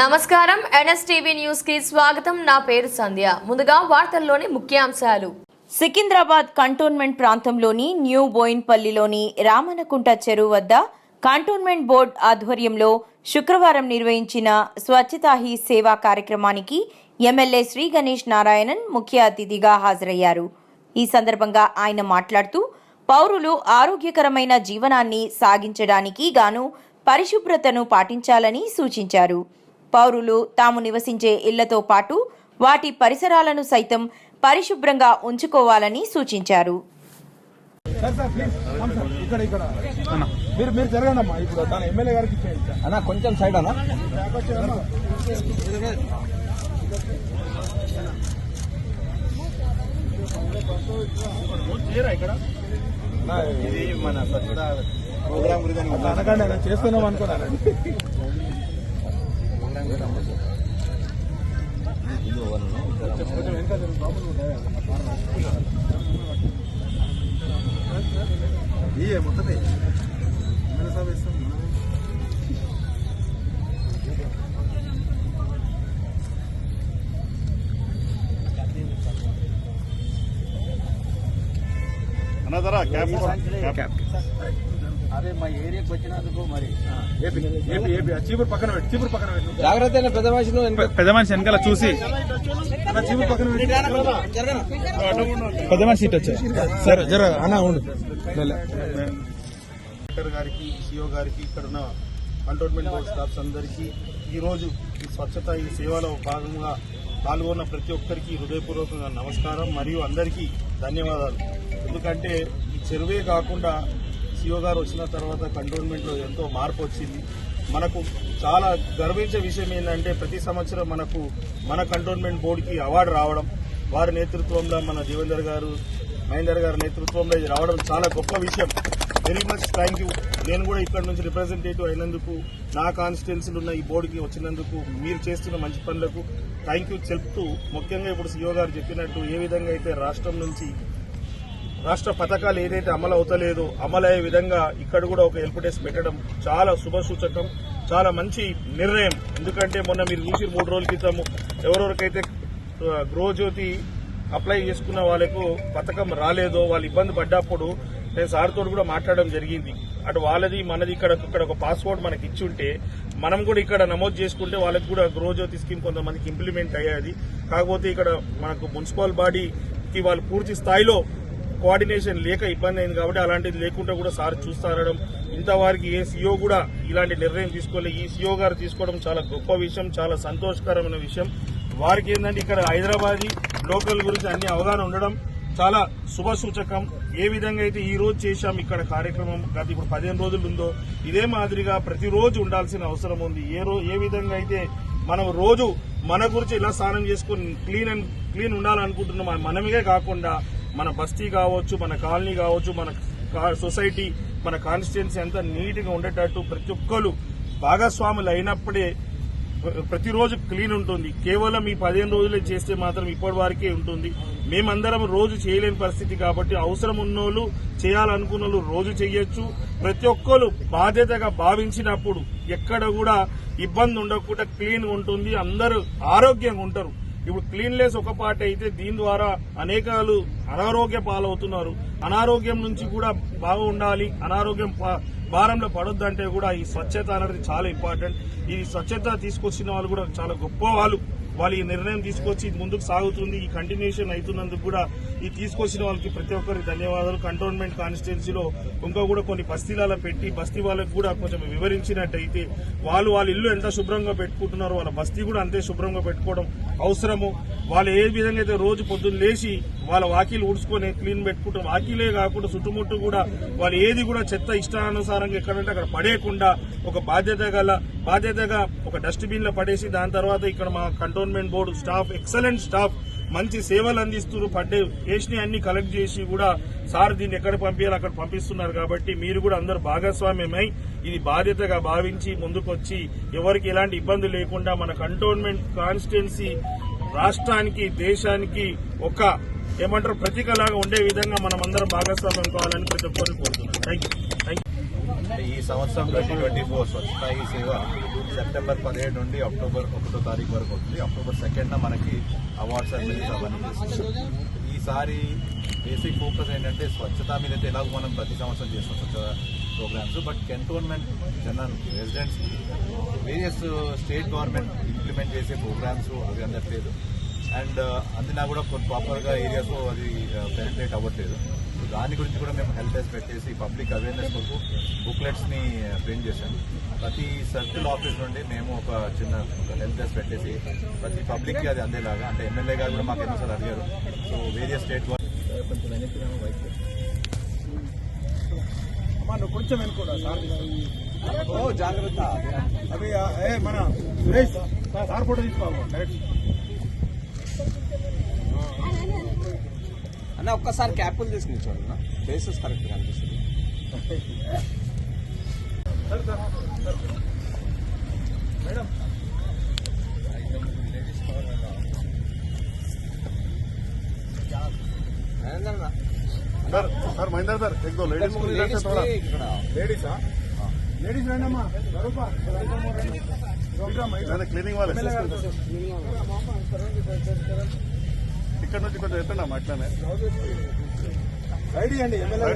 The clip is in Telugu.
నమస్కారం. ఎన్ఎస్టీవీ న్యూస్కి స్వాగతం. నా పేరు సంధ్య. ముందుగా వార్తల్లోని ముఖ్యాంశాలు. సికింద్రాబాద్ కంటోన్మెంట్ ప్రాంతంలోని న్యూ బోయిన్పల్లిలోని రామనకుంట చెరువు వద్ద కంటోన్మెంట్ బోర్డు ఆధ్వర్యంలో శుక్రవారం నిర్వహించిన స్వచ్ఛతా హీ సేవా కార్యక్రమానికి ఎమ్మెల్యే శ్రీ గణేష్ నారాయణన్ ముఖ్య అతిథిగా హాజరయ్యారు. ఈ సందర్భంగా ఆయన మాట్లాడుతూ పౌరులు ఆరోగ్యకరమైన జీవనాన్ని సాగించడానికి గాను పరిశుభ్రతను పాటించాలని సూచించారు. పౌరులు తాము నివసించే ఇళ్ళతో పాటు వాటి పరిసరాలను సైతం పరిశుభ్రంగా ఉంచుకోవాలని సూచించారు. Sir sir please come sir ఇక్కడ ఇక్కడ. మీరు మీరు జరగండి అమ్మా ఇప్పుడు తన ఎమ్మెల్యే గారికి ఇచ్చేయండి సార్. అన్న కొంచెం సైడ్ అన్న. నా, ఇది మన స్వచ్ఛత ప్రోగ్రామ్ గురించి అనకండి నేను చేస్తున్నాం అనుకున్నానండి ఇయ్యే మొత్తమే సాబ్ ఇస్తాం అన్నదరా క్యాప్ క్యాప్ అరే మా ఏరియాకి వచ్చినందుకు మరి. AP AP AP. ఆ చీపురు పక్కన పెట్టి చీపురు పక్కన పెట్టి. జాగ్రత్త అయిన పెద్ద మనిషిను పెద్ద మనిషి వెనకాల చూసి. అన్న చీపురు పక్కన పెట్టి. పెద్ద మనిషి ఇటు వచ్చారు సరే జర అన్న ఉండు. కలెక్టర్ గారికి సిఓ గారికి ఇక్కడ ఉన్న కంటోన్మెంట్ బోర్డ్ స్టాఫ్స్ అందరికీ ఈ రోజు ఈ స్వచ్ఛత ఈ సేవలో భాగంగా పాల్గొన్న ప్రతి ఒక్కరికి హృదయపూర్వకంగా నమస్కారం. మరియు అందరికీ ధన్యవాదాలు. ఎందుకంటే ఈ చెరువే కాకుండా సిఓ గారు వచ్చిన తర్వాత కంటోన్మెంట్లో ఎంతో మార్పు వచ్చింది. మనకు చాలా గర్వించే విషయం ఏంటంటే ప్రతి సంవత్సరం మనకు మన కంటోన్మెంట్ బోర్డుకి అవార్డు రావడం వారి నేతృత్వంలో మన దేవేందర్ గారు మహేందర్ గారి నేతృత్వంలో ఇది రావడం చాలా గొప్ప విషయం. వెరీ మచ్ థ్యాంక్ యూ నేను కూడా ఇక్కడ నుంచి రిప్రజెంటేటివ్ అయినందుకు నా కాన్స్టిట్యున్సీలు ఉన్న ఈ బోర్డుకి వచ్చినందుకు మీరు చేస్తున్న మంచి పనులకు థ్యాంక్ యూ చెప్తూ ముఖ్యంగా ఇప్పుడు సీఓ గారు చెప్పినట్టు ఏ విధంగా అయితే రాష్ట్రం నుంచి రాష్ట్ర పథకాలు ఏదైతే అమలు అవుతలేదో అమలయ్యే విధంగా ఇక్కడ కూడా ఒక హెల్ప్ డెస్క్ పెట్టడం చాలా శుభ సూచకం చాలా మంచి నిర్ణయం. ఎందుకంటే మొన్న మీరు చూసి మూడు రోజుల క్రితము ఎవరెవరికైతే గృహజ్యోతి అప్లై చేసుకున్న వాళ్ళకు పథకం రాలేదో వాళ్ళు ఇబ్బంది పడ్డప్పుడు నేను సార్తో కూడా మాట్లాడడం జరిగింది. అటు వాళ్ళది మనది ఇక్కడ ఇక్కడ ఒక పాస్పోర్ట్ మనకి ఇచ్చి ఉంటే మనం కూడా ఇక్కడ నమోదు చేసుకుంటే వాళ్ళకి కూడా గృహజ్యోతి స్కీమ్ కొంతమందికి ఇంప్లిమెంట్ అయ్యేది. కాకపోతే ఇక్కడ మనకు మున్సిపల్ బాడీకి వాళ్ళు పూర్తి స్థాయిలో కోఆర్డినేషన్ లేక ఇబ్బంది అయింది కాబట్టి అలాంటిది లేకుండా కూడా సార్ చూస్తారడం ఇంతవారికి ఏ సీఓ కూడా ఇలాంటి నిర్ణయం తీసుకోలేదు ఈ సీఓ గారు తీసుకోవడం చాలా గొప్ప విషయం చాలా సంతోషకరమైన విషయం. వారికి ఏంటంటే ఇక్కడ హైదరాబాదీ లోకల్ గురించి అన్ని అవగాహన ఉండడం చాలా శుభ సూచకం ఏ విధంగా అయితే ఈ రోజు చేశాం ఇక్కడ కార్యక్రమం గత ఇప్పుడు పదిహేను రోజులు ఉందో ఇదే మాదిరిగా ప్రతిరోజు ఉండాల్సిన అవసరం ఉంది. ఏ రో ఏ విధంగా అయితే మనం రోజు మన గురించి ఇలా స్నానం చేసుకుని క్లీన్ అండ్ క్లీన్ ఉండాలనుకుంటున్నాం మనమే కాకుండా మన బస్తీ కావచ్చు మన కాలనీ కావచ్చు మన కా- సొసైటీ మన కాన్స్టిట్యున్సీ అంతా నీట్గా ఉండేటట్టు ప్రతి ఒక్కరు భాగస్వాములు అయినప్పుడే ప్రతిరోజు క్లీన్ ఉంటుంది. కేవలం ఈ పదిహేను రోజులే చేస్తే మాత్రం ఇప్పటి వరకే ఉంటుంది. మేమందరం రోజు చేయలేని పరిస్థితి కాబట్టి అవసరం ఉన్నోళ్ళు చేయాలనుకున్న వాళ్ళు రోజు చేయొచ్చు ప్రతి ఒక్కరు బాధ్యతగా భావించినప్పుడు ఎక్కడ కూడా ఇబ్బంది ఉండకుండా క్లీన్ ఉంటుంది. అందరూ ఆరోగ్యంగా ఉంటారు. ఇప్పుడు క్లీన్లెస్ ఒక పార్ట్ అయితే దీని ద్వారా అనేకాలు అనారోగ్య పాలవుతున్నారు. అనారోగ్యం నుంచి కూడా బాగా ఉండాలి. అనారోగ్యం భారంలో పడొద్దంటే కూడా ఈ స్వచ్ఛత అనేది చాలా ఇంపార్టెంట్. ఈ స్వచ్ఛత తీసుకొచ్చిన వాళ్ళు కూడా చాలా గొప్ప వాళ్ళు వాళ్ళు ఈ నిర్ణయం తీసుకొచ్చి ఇది ముందుకు సాగుతుంది ఈ కంటిన్యూషన్ అవుతున్నందుకు కూడా ఈ తీసుకొచ్చిన వాళ్ళకి ప్రతి ఒక్కరికి ధన్యవాదాలు. కంటోన్మెంట్ కాన్స్టిట్యున్సీలో ఇంకా కూడా కొన్ని బస్తీలలో పెట్టి బస్తీ వాళ్ళకి కూడా కొంచెం వివరించినట్టయితే వాళ్ళు వాళ్ళ ఇల్లు ఎంత శుభ్రంగా పెట్టుకుంటున్నారో వాళ్ళ బస్తీ కూడా అంతే శుభ్రంగా పెట్టుకోవడం అవసరము. వాళ్ళు ఏ విధంగా అయితే రోజు పొద్దున్న లేచి వాళ్ళ వాకిలు ఊడ్చుకొని క్లీన్ పెట్టుకుంటారు. వాకిలే కాకుండా చుట్టుముట్టు కూడా వాళ్ళు ఏది కూడా చెత్త ఇష్టానుసారంగా ఎక్కడంటే అక్కడ పడేయకుండా ఒక బాధ్యత గల బాధ్యతగా ఒక డస్ట్బిన్లో పడేసి దాని తర్వాత ఇక్కడ మా cantonment board staff excellent staff మంచి సేవలు అందిస్తున్నారు. పడ్డే వేసిన అన్ని కలెక్ట్ చేసి కూడా సార్ దీన్ని ఎక్కడ పంపించాలి అక్కడ పంపిస్తున్నారు కాబట్టి మీరు కూడా అందరు భాగస్వామ్యమై ఇది బాధ్యతగా భావించి ముందుకొచ్చి ఎవరికి ఎలాంటి ఇబ్బంది లేకుండా మన కంటోన్మెంట్ కాన్స్టిట్యున్సీ రాష్ట్రానికి దేశానికి ఒక ఏమంటారు ప్రతీకలాగా ఉండే విధంగా మనం అందరం భాగస్వామ్యం కావాలని ప్రతి ఒక్కరిని కోరుతున్నాం. థ్యాంక్ యూ థ్యాంక్ యూ ఈ సంవత్సరం ట్వంటీ ట్వంటీ ఫోర్ స్వచ్ఛతాయి సేవ సెప్టెంబర్ పదిహేడు నుండి అక్టోబర్ ఒకటో తారీఖు వరకు ఉంటుంది అక్టోబర్ సెకండ్న మనకి అవార్డ్స్ అనేది అవన్నీ ఈసారి బేసిక్ ఫోకస్ ఏంటంటే స్వచ్ఛత మీద అయితే ఎలాగో మనం ప్రతి సంవత్సరం చేస్తాం స్వచ్ఛత ప్రోగ్రామ్స్ బట్ కంటోన్మెంట్ జనానికి residents various state government implement చేసే ప్రోగ్రామ్స్ అవి అందట్లేదు అండ్ అందినా కూడా కొన్ని ప్రాపర్గా ఏరియాస్లో అది పెనిట్రేట్ అవ్వట్లేదు. సో దాని గురించి కూడా మేము హెల్ప్ డెస్క్ పెట్టేసి పబ్లిక్ అవేర్నెస్ కొరకు బుక్లెట్స్ని ప్రింట్ చేశాం ప్రతి సర్కిల్ ఆఫీస్ నుండి మేము ఒక చిన్న ఒక హెల్ప్ డెస్క్ పెట్టేసి ప్రతి పబ్లిక్కి అది అందేలాగా అంటే ఎమ్మెల్యే గారు కూడా మాకు ఎన్నోసార్లు అడిగారు. సో వేరియస్ స్టేట్ కొంచెం వెనక్కి కొంచెం వెనుకోడా సార్ ఓ జాగ్రత్త. అవి మన సురేష్ సార్ ఫోటో తీసుకోవాలి డైరెక్ట్. అన్న ఒక్కసారి క్యాపులు తీసుకుని చూడన్న ఫేసెస్ కరెక్ట్ కనిపిస్తుంది సార్ సార్ సార్. మేడం ఏందన్న? सर सर महेंद्र सर एक दो लेडीज को इधर से थोड़ा ఇక్కడ లేడీసా లేడీస్ రండి అమ్మా స్వరూప मैंने क्लीनिंग वाले ఇక్కడ నుంచి కొంచెం ఎత్తండి అమ్మా అట్లానే ఐడి అండి ఎమ్మెల్యే.